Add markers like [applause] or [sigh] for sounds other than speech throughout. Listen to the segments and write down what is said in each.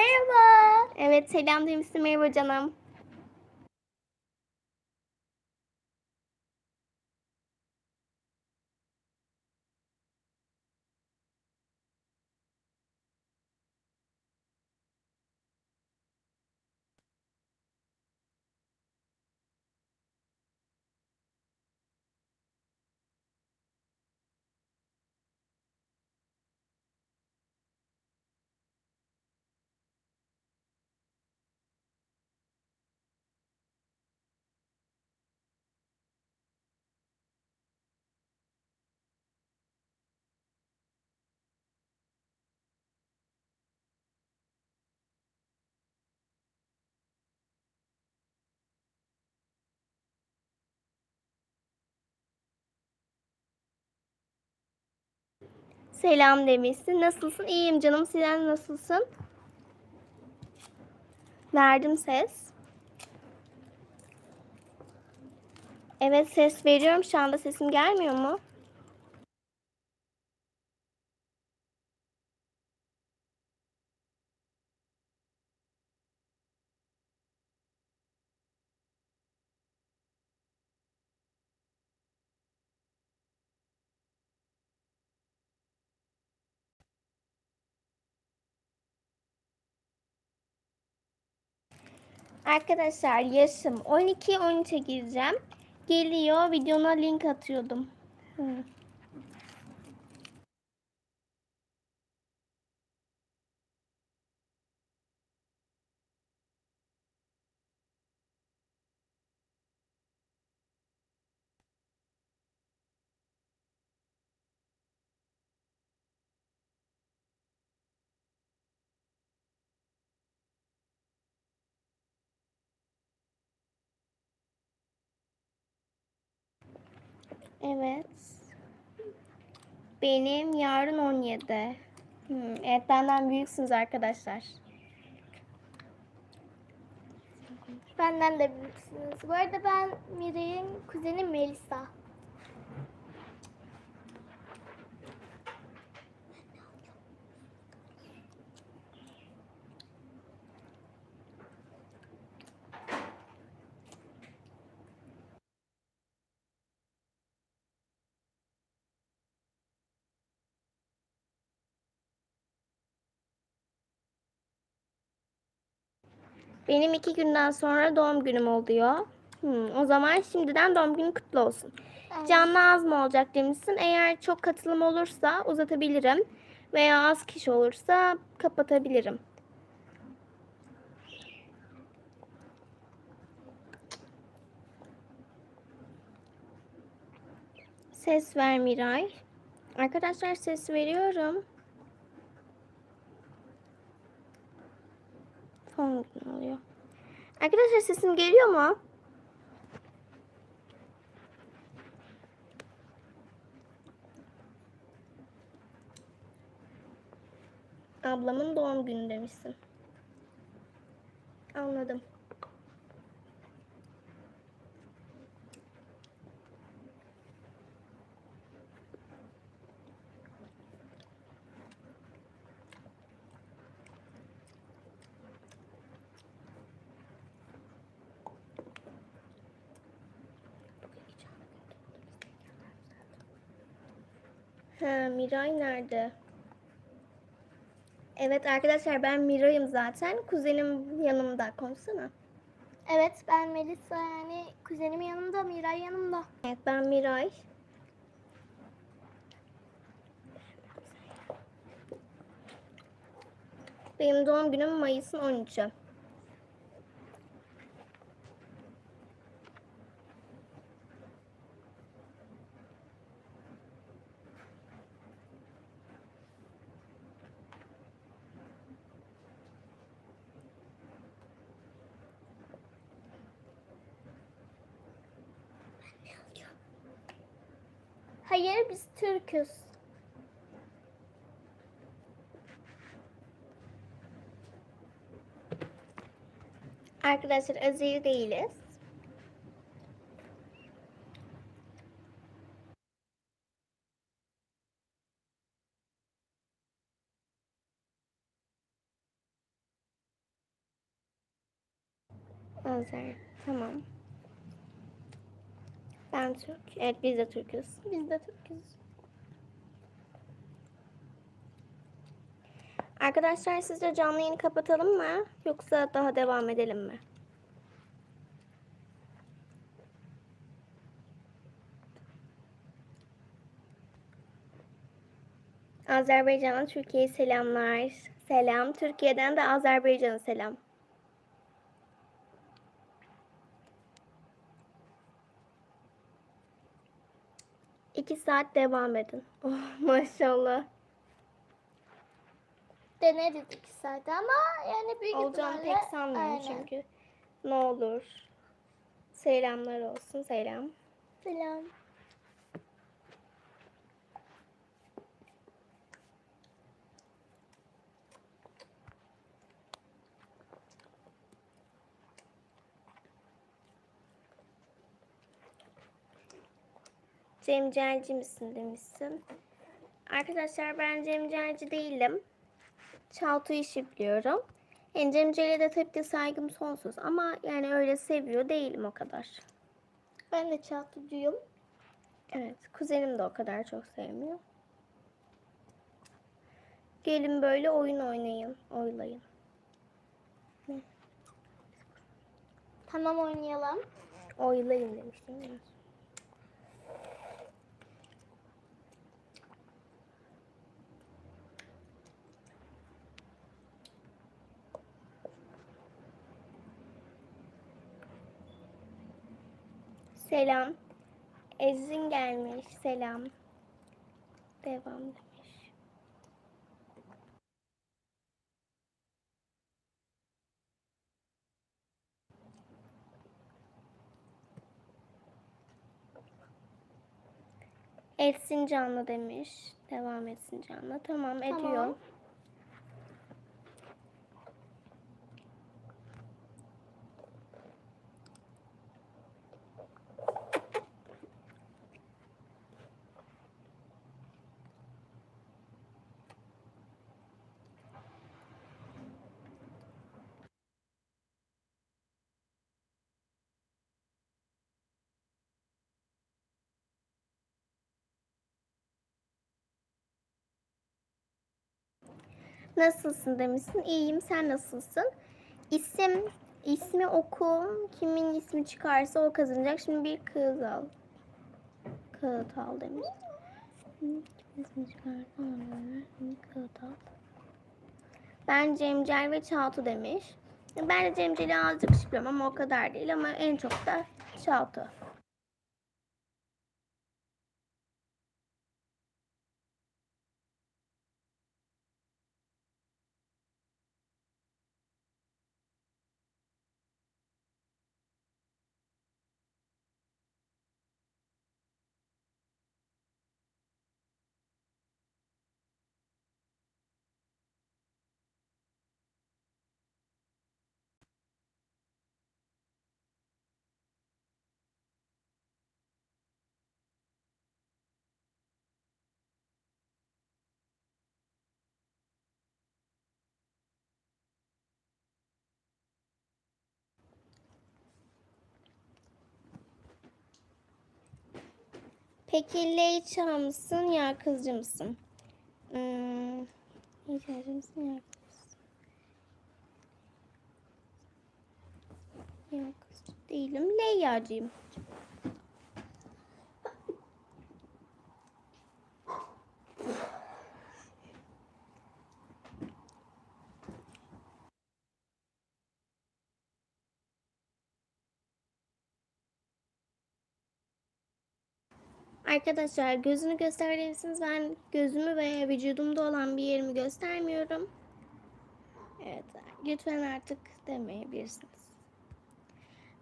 Merhaba. Evet selam demişsin merhaba canım. Selam demişsin. Nasılsın? İyiyim canım. Sen nasılsın? Verdim ses. Evet ses veriyorum. Şu anda sesim gelmiyor mu? Arkadaşlar yaşım 12-13'e gireceğim. Geliyor. Videona link atıyordum. Hı. Evet. Benim yarın 17. Hmm, evet benden büyüksünüz arkadaşlar. Benden de büyüksünüz. Bu arada ben Miray'ın kuzeni Melisa. Benim iki günden sonra doğum günüm oluyor. Hmm, o zaman şimdiden doğum günün kutlu olsun. Evet. Canlı az mı olacak demişsin. Eğer çok katılım olursa uzatabilirim. Veya az kişi olursa kapatabilirim. Ses ver Miray. Arkadaşlar ses veriyorum. Son gün oluyor. Arkadaşlar sesim geliyor mu? Ablamın doğum günü demişsin. Anladım. Ha, Miray nerede? Evet arkadaşlar ben Miray'ım zaten. Kuzenim yanımda. Konuşsana. Evet ben Melisa yani kuzenim yanımda, Miray yanımda. Evet ben Miray. Benim doğum günüm Mayıs'ın 13'ü. Hayır biz Türk'üz. Arkadaşlar Azeri değiliz. Azer. Tamam. Ben Türk. Evet biz de Türk'üz. Biz de Türk'üz. Arkadaşlar sizce canlı yayını kapatalım mı? Yoksa daha devam edelim mi? Azerbaycan, Türkiye'ye selamlar. Selam. Türkiye'den de Azerbaycan'a selam. İki saat devam edin. [laughs] Oh, maşallah. Deneriz iki saat ama yani büyük Olacağım ihtimalle... pek sanmıyorum Aynen. çünkü. Ne olur. Selamlar olsun. Selam. Selam. Cemcelci misin demişsin. Arkadaşlar ben Cemcelci değilim. Çaltı işi biliyorum. Yani Cemceli'ye de tabii ki saygım sonsuz ama yani öyle seviyor değilim o kadar. Ben de çaltıcıyım. Evet, kuzenim de o kadar çok sevmiyor. Gelin böyle oyun oynayın, oylayın. Tamam oynayalım. Oylayın demiştim. Selam. Ezin gelmiş. Selam. Devam demiş. Etsin canlı demiş. Devam etsin canlı. Tamam ediyor. Tamam. Nasılsın demişsin. İyiyim. Sen nasılsın? İsim, ismi oku. Kimin ismi çıkarsa o kazanacak. Şimdi bir kağıt al. Kağıt al demiş. Kimin ismi çıkarsa. Şimdi kağıt al. Ben Cemcel ve Çağatı demiş. Ben de Cemcel'i azıcık şıplıyorum ama o kadar değil ama en çok da Çağatı. Peki Leyça mısın ya kızcı mısın? Hmm, Leyçacı mısın ya kızcı mısın? Ya kızcı değilim. Leyyacıyım. Arkadaşlar gözünü gösterir misiniz? Ben gözümü veya vücudumda olan bir yerimi göstermiyorum. Evet, lütfen artık demeyebilirsiniz.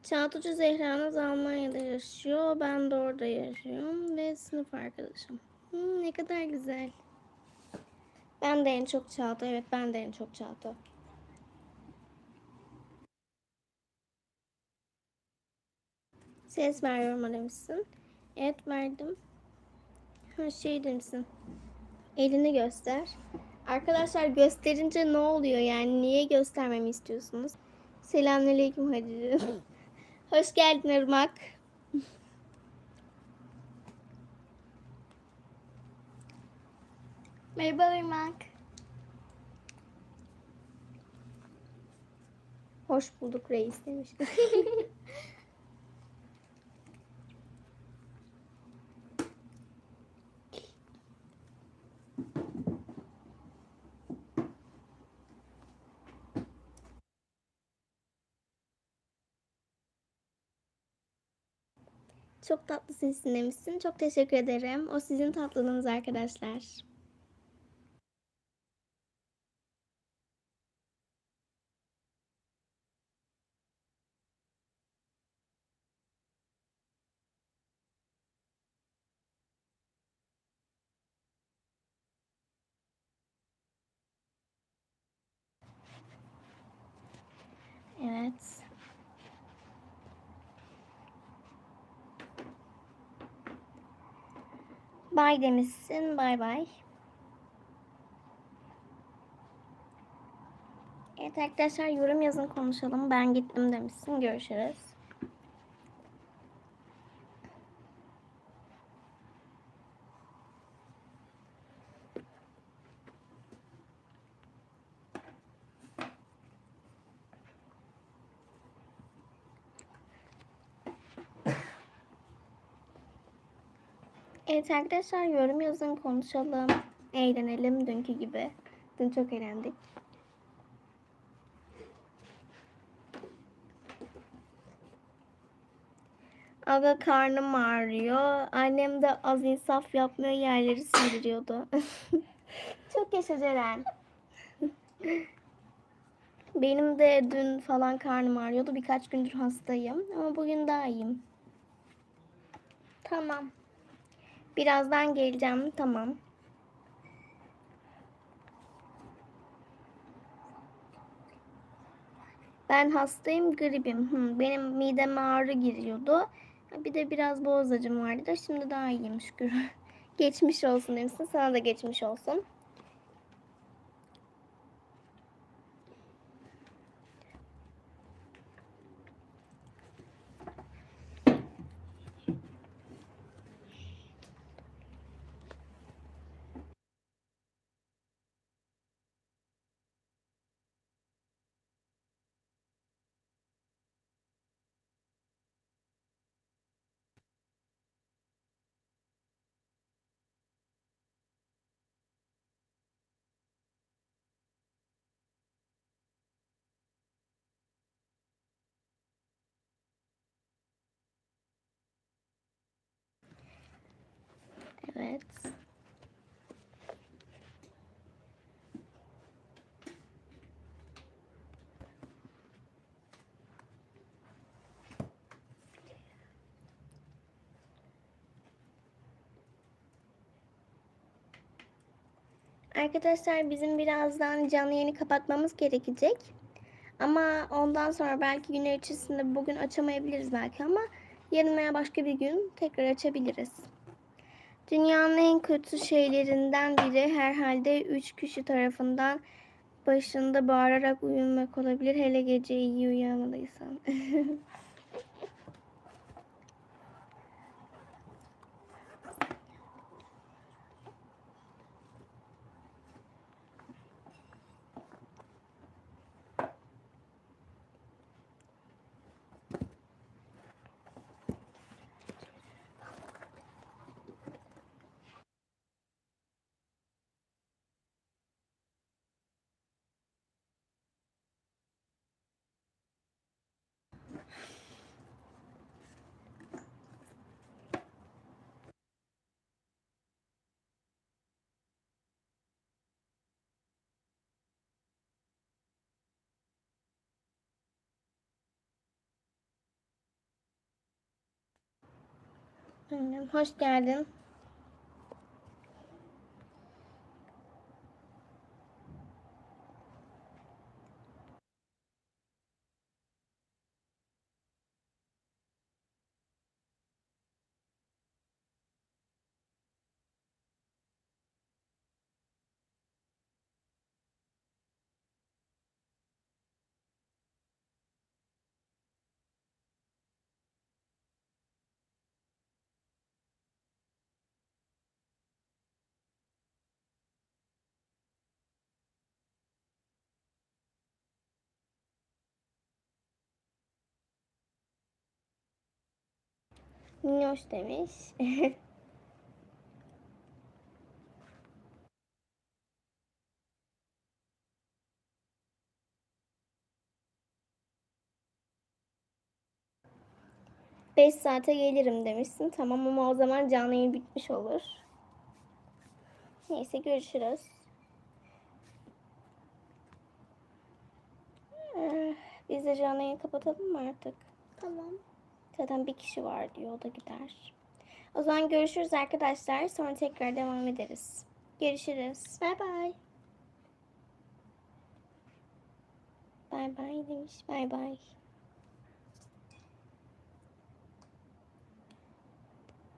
Çağatucu Zehra'nız Almanya'da yaşıyor. Ben de orada yaşıyorum ve sınıf arkadaşım. Hmm, ne kadar güzel. Ben de en çok Çağatay. Evet ben de en çok Çağatay. Ses veriyorum demişsin. Evet verdim. Ha şey demişsin. Elini göster. Arkadaşlar gösterince ne oluyor yani? Niye göstermemi istiyorsunuz? Selamünaleyküm hacı. [laughs] Hoş geldin Irmak. [laughs] Merhaba Irmak. Hoş bulduk reis demiş. [laughs] Çok tatlısın demişsin. Çok teşekkür ederim. O sizin tatlılığınız arkadaşlar. Evet. Bay demişsin. Bay bay. Evet arkadaşlar yorum yazın konuşalım. Ben gittim demişsin. Görüşürüz. Evet arkadaşlar yorum yazın konuşalım. Eğlenelim dünkü gibi. Dün çok eğlendik. Aga karnım ağrıyor. Annem de az insaf yapmıyor yerleri sindiriyordu. [laughs] çok yaşa Ceren. Benim de dün falan karnım ağrıyordu. Birkaç gündür hastayım. Ama bugün daha iyiyim. Tamam. Birazdan geleceğim. Tamam. Ben hastayım, gribim. Hı, benim mideme ağrı giriyordu. Bir de biraz boğaz acım vardı da şimdi daha iyiyim şükür. [laughs] geçmiş olsun demişsin. Sana da geçmiş olsun. Evet. Arkadaşlar bizim birazdan canlı yayını kapatmamız gerekecek. Ama ondan sonra belki günler içerisinde bugün açamayabiliriz belki ama yarın veya başka bir gün tekrar açabiliriz. Dünyanın en kötü şeylerinden biri herhalde üç kişi tarafından başında bağırarak uyumak olabilir. Hele gece iyi uyuyamadıysan. [laughs] Hoş geldin. Minnoş demiş. [laughs] Beş saate gelirim demişsin. Tamam ama o zaman canlı yayın bitmiş olur. Neyse görüşürüz. Eh, Biz de canlı yayını kapatalım mı artık? Tamam. Zaten bir kişi var diyor. O da gider. O zaman görüşürüz arkadaşlar. Sonra tekrar devam ederiz. Görüşürüz. Bay bay. Bay bay demiş. Bay bay.